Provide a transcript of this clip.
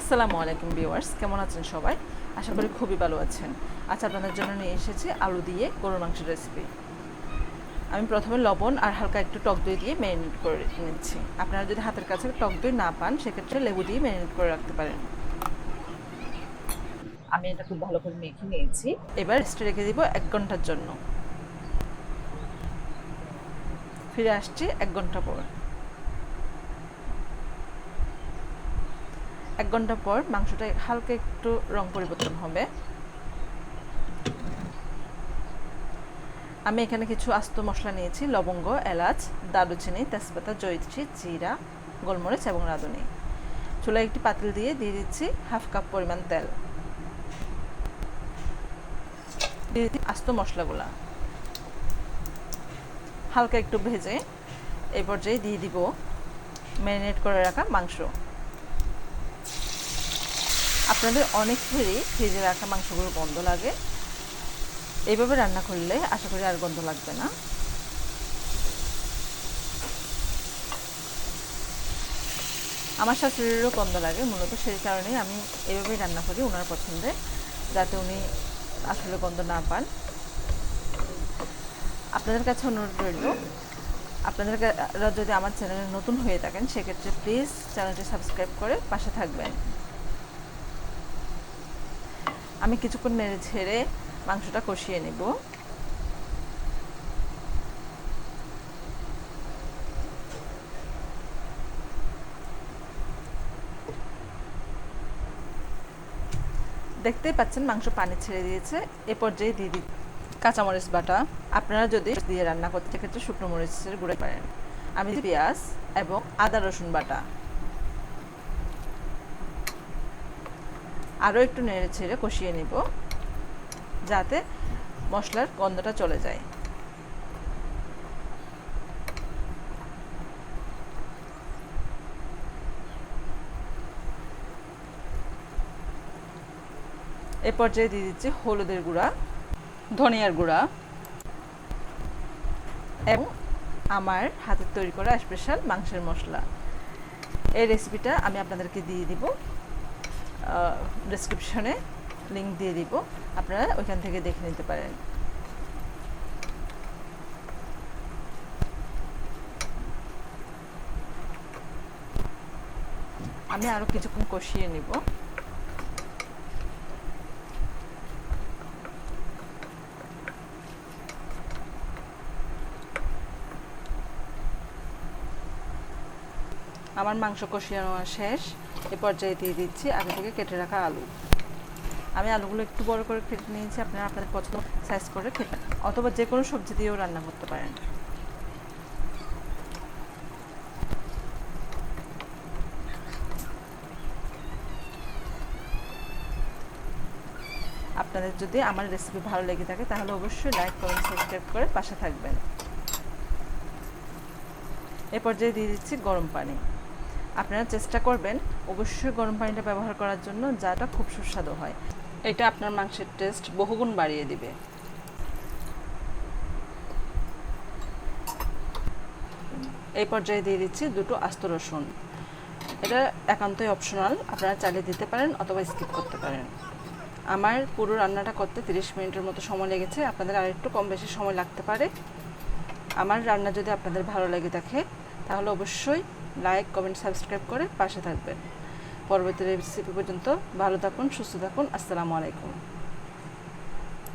আসসালামু আলাইকুম ভিউয়ার্স, কেমন আছেন সবাই? আশা করি খুবই ভালো আছেন। আজ আপনাদের জন্য নিয়ে এসেছি আলু দিয়ে গরুর মাংসের রেসিপি আমি প্রথমে লবণ আর হালকা একটু টক দই দিয়ে ম্যারিনেট করে নিচ্ছি। আপনারা যদি হাতের কাছে টক দই না পান, সেক্ষেত্রে লেবু দিয়ে ম্যারিনেট করে রাখতে পারেন। আমি এটা খুব ভালো করে মেখে নিয়েছি। এবার রেস্টে রেখে দিব এক ঘণ্টার জন্য। ফিরে আসছি এক ঘণ্টা পর। এক ঘণ্টা পর মাংসটা হালকা একটু রং পরিবর্তন হবে। আমি এখানে কিছু আস্ত মশলা নিয়েছি, লবঙ্গ, এলাচ, দারুচিনি, তেজপাতা, জয়িত্রী, জিরা, গোলমরিচ এবং রাঁধুনি। চুলায় একটি পাতিল দিয়ে দিয়ে দিচ্ছি হাফ কাপ পরিমাণ তেল। দিয়ে দিচ্ছি আস্ত মশলাগুলা। হালকা একটু ভেজে এই পর্যায়ে দিয়ে দিব ম্যারিনেট করে রাখা মাংস। আপনাদের অনেকেরই ফ্রিজে রাখা মাংসগুলো গন্ধ লাগে। এইভাবে রান্না করলে আশা করি আর গন্ধ লাগবে না। আমার শাশুড়িরও গন্ধ লাগে, মূলত সেই কারণেই আমি এইভাবেই রান্না করি ওনার পছন্দে, যাতে উনি আসলে গন্ধ না পান। আপনাদের কাছে অনুরোধ রইল, আপনাদের যদি আমার চ্যানেলে নতুন হয়ে থাকেন, সেক্ষেত্রে প্লিজ চ্যানেলটি সাবস্ক্রাইব করে পাশে থাকবেন। আমি কিছুক্ষণ নেড়ে ছেড়ে মাংসটা কষিয়ে নেব। দেখতেই পাচ্ছেন মাংস পানি ছেড়ে দিয়েছে। এ পর্যায়ে দিয়ে দিই কাঁচামরিচ বাটা। আপনারা যদি দিয়ে রান্না করতে সেক্ষেত্রে শুকনো মরিচের গুঁড়ে পারেন। আমি পেঁয়াজ এবং আদা রসুন বাটা। আরও একটু নেড়ে ছেড়ে কষিয়ে নিব, যাতে মশলার গন্ধটা চলে যায়। এ পর্যায়ে দিয়ে দিচ্ছি হলুদের গুঁড়া, ধনিয়ার গুঁড়া এবং আমার হাতের তৈরি করা স্পেশাল মাংসের মশলা। এই রেসিপিটা আমি আপনাদেরকে দিয়ে দিব। ডিসক্রিপশনে লিঙ্ক দিয়ে দিব। আপনারা ওইখান থেকে দেখে নিতে পারেন। আমি আরও কিছুক্ষণ কষিয়ে নিব। আমার মাংস কষিয়ানো শেষ। এ পর্যায়ে দিয়ে দিচ্ছি আগে থেকে কেটে রাখা আলু। আমি আলুগুলো একটু বড় করে কেটে নিয়েছি, আপনারা আপনাদের পছন্দ সাইজ করে খেতে অথবা যে কোনো সবজি দিয়েও রান্না করতে পারেন। আপনাদের যদি আমার রেসিপি ভালো লেগে থাকে, তাহলে অবশ্যই লাইক কমেন্ট সাবস্ক্রাইব করে পাশে থাকবেন। এ পর্যায়ে দিয়ে দিচ্ছি গরম পানি। আপনারা চেষ্টা করবেন অবশ্যই গরম পানিটা ব্যবহার করার জন্য, যাটা খুব সুস্বাদু হয়। এটা আপনার মাংসের টেস্ট বহুগুণ বাড়িয়ে দিবে। এই পর্যায়ে দিয়ে দিচ্ছি দুটো আস্ত রসুন। এটা একান্তই অপশনাল আপনারা চালিয়ে দিতে পারেন অথবা স্কিপ করতে পারেন। আমার পুরো রান্নাটা করতে 30 মিনিটের মতো সময় লেগেছে, আপনাদের আর একটু কম বেশি সময় লাগতে পারে। আমার রান্না যদি আপনাদের ভালো লেগে থাকে, তাহলে অবশ্যই লাইক কমেন্ট সাবস্ক্রাইব করে পাশে থাকবেন। পরবর্তী রেসিপি পর্যন্ত ভালো থাকুন, সুস্থ থাকুন। আসসালামু আলাইকুম।